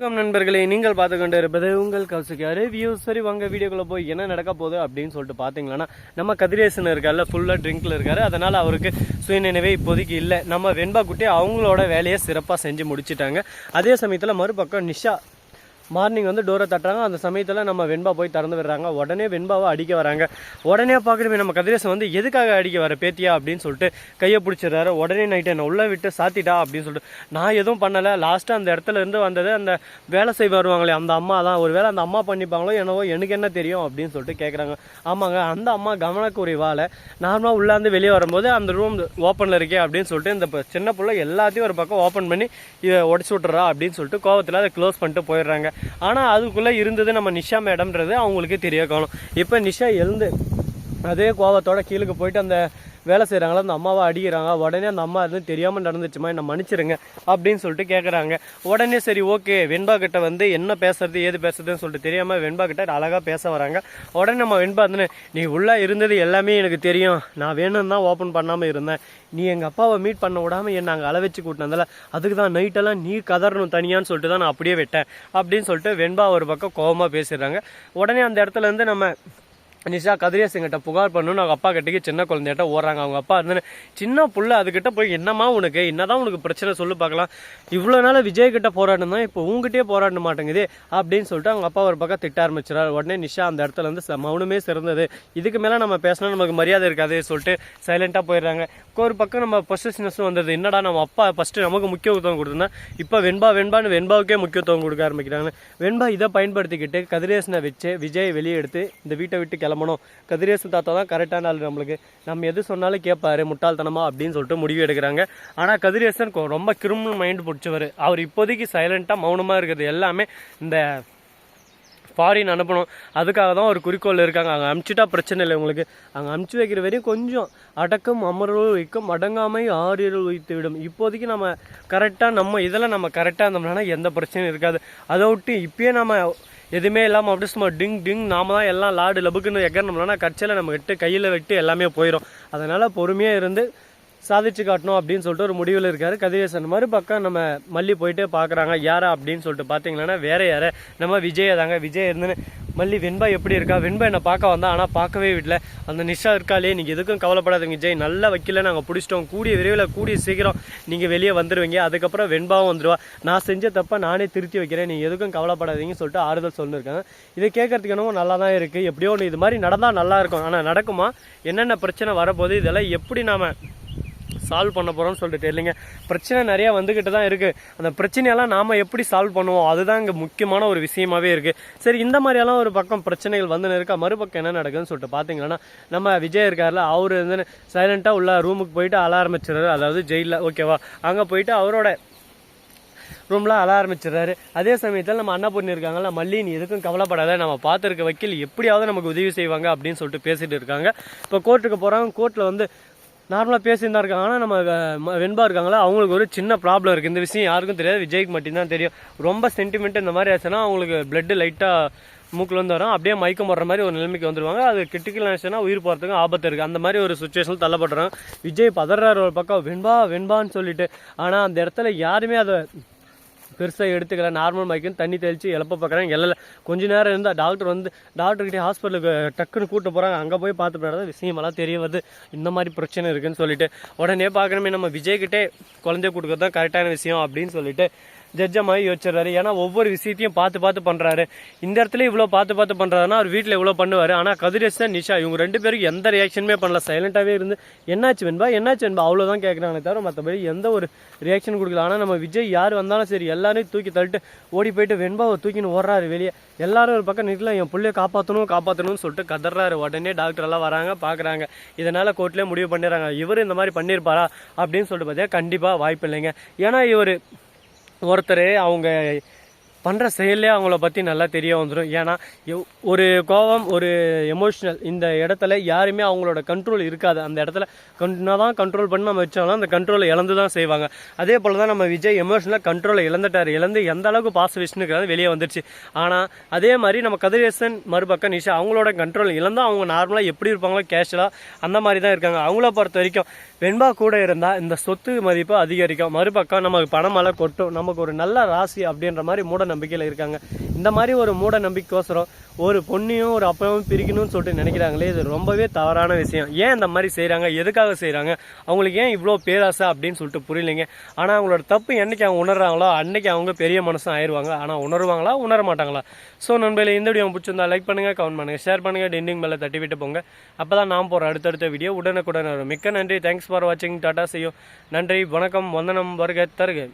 வணக்கம் நண்பர்களே நீங்கள் பார்த்து கொண்டு இருப்பது உங்கள் கௌசிகா ரிவ்யூ சரி வாங்க வீடியோக்குள்ள போய் என்ன நடக்க போகுது அப்படின்னு சொல்லிட்டு பார்த்தீங்கன்னா நம்ம கதிரேசன் இருக்கார்ல ஃபுல்லாக ட்ரிங்க்ல இருக்காரு. அதனால அவருக்கு சுயநினைவே இப்போதைக்கு இல்லை. நம்ம வெண்பா குட்டி அவங்களோட வேலையை சிறப்பாக செஞ்சு முடிச்சிட்டாங்க. அதே சமயத்தில் மறுபக்கம் நிஷா மார்னிங் வந்து டோரை தட்டுறாங்க. அந்த சமயத்தில் நம்ம வெண்பா போய் திறந்து விடுறாங்க. உடனே வெண்பாவை அடிக்க வராங்க. உடனே பார்க்குறமே நம்ம கதிரேசன் வந்து எதுக்காக அடிக்க வர பேத்தியா அப்படின்னு சொல்லிட்டு கையை பிடிச்சிடுறாரு. உடனே நைட்டு என்னை உள்ளே விட்டு சாத்திட்டா அப்படின்னு சொல்லிட்டு. நான் எதுவும் பண்ணலை. லாஸ்ட்டாக அந்த இடத்துல இருந்து வந்தது அந்த வேலை செய்ய வருவாங்களே அந்த அம்மா தான். ஒரு வேளை அந்த அம்மா பண்ணிப்பாங்களோ என்னவோ எனக்கு என்ன தெரியும் அப்படின்னு சொல்லிட்டு கேட்குறாங்க ஆமாங்க அந்த அம்மா கவனக்குறைவால் நார்மலாக உள்ளாந்து வெளியே வரும்போது அந்த ரூம் ஓப்பனில் இருக்கே அப்படின்னு சொல்லிட்டு இந்த சின்ன பிள்ளை எல்லாத்தையும் ஒரு பக்கம் ஓப்பன் பண்ணி இதை உடச்சி விட்றா அப்படின்னு சொல்லிட்டு கோவத்தில் அதை க்ளோஸ் பண்ணிட்டு போயிடுறாங்க. ஆனால் அதுக்குள்ளே இருந்தது நம்ம நிஷா மேடம்ன்றது அவங்களுக்கு தெரிய காணும். இப்போ நிஷா எழுந்து அதே கோவத்தோட கீழுக்கு போயிட்டு அந்த வேலை செய்கிறாங்களோ அந்த அம்மாவை அடிக்கிறாங்க. உடனே அந்த அம்மா எதுவும் தெரியாமல் நடந்துச்சுமா என்னை மன்னிச்சிருங்க அப்படின்னு சொல்லிட்டு கேட்குறாங்க உடனே சரி ஓகே வெண்பா கிட்ட வந்து என்ன பேசுறது ஏது பேசுறதுன்னு சொல்லிட்டு தெரியாமல் வெண்பா கிட்ட அழகாக பேச வராங்க. உடனே நம்ம வெண்பா வந்து நீ உள்ளே இருந்தது எல்லாமே எனக்கு தெரியும். நான் வேணும்னு தான் ஓப்பன் பண்ணாமல் இருந்தேன். நீ எங்கள் அப்பாவை மீட் பண்ண விடாமல் என்ன அங்கே அளவச்சு கூட்டினதில்ல அதுக்கு தான் நைட்டெல்லாம் நீ கதறணும் தனியான்னு சொல்லிட்டு தான் நான் அப்படியே விட்டேன். அப்படின்னு சொல்லிட்டு வெண்பா ஒரு பக்கம் கோவமாக பேசிடுறாங்க. உடனே அந்த இடத்துல இருந்து நம்ம நிஷா கதிரேசங்கிட்ட புகார் பண்ணணும்னு அவங்க அப்பா கிட்டக்கு சின்ன குழந்தைகிட்ட ஓடுறாங்க. அவங்க அப்பா இருந்து சின்ன புள்ள அதுகிட்ட போய் என்னம்மா உனக்கு? என்னதான் உனக்கு பிரச்சனை? சொல்லு பார்க்கலாம். இவ்வளோ நாள் விஜய் கிட்ட போராடணும் இப்போ உங்ககிட்டயே போராட மாட்டேங்குது அப்படின்னு சொல்லிட்டு அவங்க அப்பா ஒரு பக்கம் திட்ட ஆரம்பிச்சிடாரு உடனே நிஷா அந்த இடத்துல இருந்து ச- மௌனமே சிறந்தது. இதுக்கு மேலே நம்ம பேசினா நமக்கு மரியாதை இருக்காது சொல்லிட்டு சைலண்டாக போயிடுறாங்க. ஒரு பக்கம் நம்ம பொசிஷனஸும் வந்தது. என்னடா நம்ம அப்பா ஃபஸ்ட்டு நமக்கு முக்கியத்துவம் கொடுத்துருந்தா இப்போ வெண்பா வெண்பான்னு வெண்பாவுக்கே முக்கியத்துவம் கொடுக்க ஆரம்பிக்கிறாங்க. வெண்பா இதை பயன்படுத்திக்கிட்டு கதிரேசனை வச்சு விஜய் வெளியே எடுத்து இந்த வீட்டை விட்டு கிளம்பணும். கதிரேசன் தாத்தா தான் கரெக்டான ஆள் நம்மளுக்கு. நம்ம எது சொன்னாலும் கேட்பாரு முட்டாள்தனமா அப்படின்னு சொல்லிட்டு முடிவு எடுக்கிறாங்க. ஆனால் கதிரேசன் ரொம்ப கிரிமினல் மைண்ட் பிடிச்சவர். அவர் இப்போதைக்கு சைலண்ட்டாக மௌனமாக இருக்கிறது எல்லாமே இந்த ஃபாரின் அனுப்பணும். அதுக்காக தான் ஒரு குறிக்கோள் இருக்காங்க. அங்கே அமுச்சுட்டா பிரச்சனை இல்லை உங்களுக்கு. அங்கே அமுச்சு வைக்கிற வரையும் கொஞ்சம் அடக்கம் அமர்வு வைக்கும். அடங்காமை ஆறியல் வைத்து விடும். இப்போதைக்கு நம்ம கரெக்டாக நம்ம இதில் நம்ம கரெக்டாக இருந்தோம்னா எந்த பிரச்சனையும் இருக்காது. அதை விட்டு இப்பயே நம்ம எதுவுமே இல்லாமல் அப்படியே சும்மா டிங் டிங் நாம தான் எல்லாம் லாடு லபுக்குன்னு எகர்னோம்னா கட்சியில் நம்ம விட்டு கையில் விட்டு எல்லாமே போயிடும் அதனால் பொறுமையாக இருந்து சாதிச்சு காட்டணும் அப்படின்னு சொல்லிட்டு ஒரு முடிவில் இருக்காரு. கதிரேசன் மறுபக்கம் நம்ம மல்லி போயிட்டு பார்க்குறாங்க யாரா அப்படின்னு சொல்லிட்டு பார்த்தீங்கன்னா வேற யார? நம்ம விஜய தாங்க. விஜய் இருந்துன்னு மல்லி வெண்பா எப்படி இருக்கா? வெண்பா என்னை பார்க்க வந்தா ஆனால் பார்க்கவே விடல. அந்த நிஷா இருக்காளே நீங்கள் எதுக்கும் கவலைப்படாதீங்க விஜய். நல்ல வக்கீல நாங்கள் பிடிச்சிட்டோம். கூடிய விரைவில் கூடிய சீக்கிரம் நீங்கள் வெளியே வந்துடுவீங்க அதுக்கப்புறம் வெண்பாவும் வந்துடுவா நான் செஞ்ச தப்ப நானே திருத்தி வைக்கிறேன். நீங்கள் எதுக்கும் கவலைப்படாதீங்கன்னு சொல்லிட்டு ஆறுதல் சொல்லியிருக்காங்க இதை கேட்கறதுக்கு என்னமோ நல்லா தான் இருக்குது எப்படியோ ஒன்று இது மாதிரி நடந்தால் நல்லா இருக்கும். ஆனால் நடக்குமா? என்னென்ன பிரச்சனை வரப்போகுது? இதெல்லாம் எப்படி நாம சால்வ் பண்ண போகிறோம்னு சொல்லிட்டு. இல்லைங்க பிரச்சனை நிறையா வந்துக்கிட்டு தான் இருக்குது அந்த பிரச்சனையெல்லாம் நாம் எப்படி சால்வ் பண்ணுவோம்? அதுதான் இங்கே முக்கியமான ஒரு விஷயமாவே இருக்குது சரி இந்த மாதிரியெல்லாம் ஒரு பக்கம் பிரச்சனைகள் வந்துன்னு இருக்கா மறுபக்கம் என்ன நடக்குதுன்னு சொல்லிட்டு பார்த்தீங்கன்னா நம்ம விஜய் இருக்கார்ல அவர் வந்து சைலண்ட்டாக உள்ள ரூமுக்கு போயிட்டு அழ ஆரம்பிச்சிடுறாரு. அதாவது ஜெயிலில் ஓகேவா அங்கே போயிட்டு அவரோட ரூம்லாம் அழ ஆரம்பிச்சிடுறாரு. அதே சமயத்தில் நம்ம அன்னபூர்ணி இருக்காங்கல்ல மல்லி நீ எதுக்கும் கவலைப்படாத நம்ம பார்த்துருக்க வக்கீல் எப்படியாவது நமக்கு உதவி செய்வாங்க அப்படின்னு சொல்லிட்டு பேசிட்டு இருக்காங்க. இப்போ கோர்ட்டுக்கு போகிறாங்க கோர்ட்டில் வந்து நார்மலாக பேசியிருந்தா இருக்காங்க. ஆனால் நம்ம வெண்பா இருக்காங்களா? அவங்களுக்கு ஒரு சின்ன ப்ராப்ளம் இருக்குது இந்த விஷயம் யாருக்கும் தெரியாது. விஜய்க்கு மட்டும்தான் தெரியும். ரொம்ப சென்டிமெண்ட் இந்த மாதிரி ஆச்சுன்னா அவங்களுக்கு பிளட்டு லைட்டாக மூக்கில் வந்து வரும். அப்படியே மயக்கம் போடுற மாதிரி ஒரு நிலைமைக்கு வந்துடுவாங்க அது கிரிட்டிக்கல் ஆச்சுன்னா உயிர் போகிறதுக்கு ஆபத்து இருக்குது அந்த மாதிரி ஒரு சுச்சுவேஷன் தள்ளப்படுறாங்க விஜய் பதறாரு ஒரு பக்கம். வெண்பா வெண்பான்னு சொல்லிட்டு. ஆனால் அந்த இடத்துல யாருமே அதை பெருசாக எடுத்துக்கல. நார்மல் மைக்குன்னு தண்ணி தெளித்து எழப்ப பார்க்குறாங்க. எல்லாம் கொஞ்ச நேரம் இருந்தால் டாக்டர் வந்து டாக்டர்கிட்டே ஹாஸ்பிட்டலுக்கு டக்குன்னு கூட்டு போகிறாங்க அங்கே போய் பார்த்து போகிறத விஷயமெல்லாம் தெரிய வருது. இந்த மாதிரி பிரச்சனை இருக்குன்னு சொல்லிட்டு. உடனே பார்க்கணுமே நம்ம விஜய்கிட்டே குழந்தைய கொடுக்குறது தான் கரெக்டான விஷயம் அப்படின்னு சொல்லிட்டு ஜட்ஜமாகி யோசிச்சிடறாரு. யோசிச்சிடுறாரு ஏன்னா ஒவ்வொரு விஷயத்தையும் பார்த்து பார்த்து பண்ணுறாரு இந்த இடத்துல இவ்வளோ பார்த்து பார்த்து பண்ணுறாருன்னா அவர் வீட்டில் இவ்வளோ பண்ணுவார். ஆனால் கதிரேசன் நிஷா. இவங்க ரெண்டு பேருக்கு எந்த ரியாக்ஷனுமே பண்ணல. சைலண்ட்டாகவே இருந்து என்னாச்சு வெண்பா? என்னாச்சு வெண்பா? அவ்வளோதான் கேட்குறாங்க தவிர மற்றபடி எந்த ஒரு ரியாக்ஷன் கொடுக்கல. ஆனால் நம்ம விஜய் யார் வந்தாலும் சரி எல்லாரையும் தூக்கி தள்ளிட்டு ஓடி போயிட்டு வெண்பாவை தூக்கின்னு ஓடுறாரு வெளியே. எல்லாரும் ஒரு பக்கம் நிற்கல என் பிள்ளைய காப்பாற்றணும் காப்பாற்றணும்னு சொல்லிட்டு கதறாரு. உடனே டாக்டர் எல்லாம் வராங்க பார்க்குறாங்க இதனால் கோர்ட்லேயே முடிவு பண்ணிடுறாங்க. இவர் இந்த மாதிரி பண்ணியிருப்பாரா அப்படின்னு சொல்லிட்டு பார்த்தீங்கன்னா கண்டிப்பாக வாய்ப்பு இல்லைங்க ஏன்னா இவர் ஒருத்தர் அவங்க பண்ணுற செயல்லே அவங்கள பற்றி நல்லா தெரிய வந்துடும் ஏன்னா ஒரு கோபம் ஒரு எமோஷ்னல் இந்த இடத்துல யாருமே அவங்களோட கண்ட்ரோல் இருக்காது. அந்த இடத்துல கண்டினா தான் கண்ட்ரோல் பண்ணி நம்ம வச்சாலும் அந்த கண்ட்ரோலை இழந்து தான் செய்வாங்க. அதே போல் தான் நம்ம விஜய் எமோஷனலாக கண்ட்ரோலை இழந்துட்டார். இழந்து எந்த அளவுக்கு பாச விஷ்ணுங்கிறது வெளியே வந்துருச்சு. ஆனால் அதே மாதிரி நம்ம கதிரேசன் மறுபக்கம் நிஷா அவங்களோட கண்ட்ரோல் இழந்தால் அவங்க நார்மலாக எப்படி இருப்பாங்களோ கேஷுவலாக அந்த மாதிரி தான் இருக்காங்க. அவங்கள பொறுத்த வரைக்கும் வெண்பா கூட இருந்தால் இந்த சொத்து மதிப்பு அதிகரிக்கும். மறுபக்கம் நமக்கு பணமழை கொட்டும். நமக்கு ஒரு நல்ல ராசி அப்படின்ற மாதிரி மூட நம்பிக்கையில் இருக்காங்க. இந்த மாதிரி ஒரு மூட நம்பிக்கைக்கோசரம் ஒரு பொண்ணையும் ஒரு அப்பாவும் பிரிக்கணும்னு சொல்லிட்டு நினைக்கிறாங்களே இது ரொம்பவே தவறான விஷயம். ஏன் இந்த மாதிரி செய்கிறாங்க எதுக்காக செய்கிறாங்க அவங்களுக்கு ஏன் இவ்வளோ பேராசை அப்படின்னு சொல்லிட்டு புரியலைங்க. ஆனால் அவங்களோட தப்பு என்னைக்கு அவங்க உணர்றாங்களோ அன்னைக்கு அவங்க பெரிய மனசும் ஆயிடுவாங்க ஆனால் உணருவாங்களா உணர மாட்டாங்களா? ஸோ நண்பர்களே இந்த வீடியோ பிடிச்சிருந்தா லைக் பண்ணுங்கள் கமெண்ட் பண்ணுங்கள் ஷேர் பண்ணுங்கள் டெண்டிங் மேலே தட்டி விட்டு போங்க. அப்போ தான் நான் போகிற அடுத்தடுத்த வீடியோ உடனுக்குடன் வரும். மிக்க நன்றி. தேங்க்ஸ் ஃபார் வாட்சிங் டாட்டா செய்யும் நன்றி வணக்கம் வந்தனம் வருக தருக.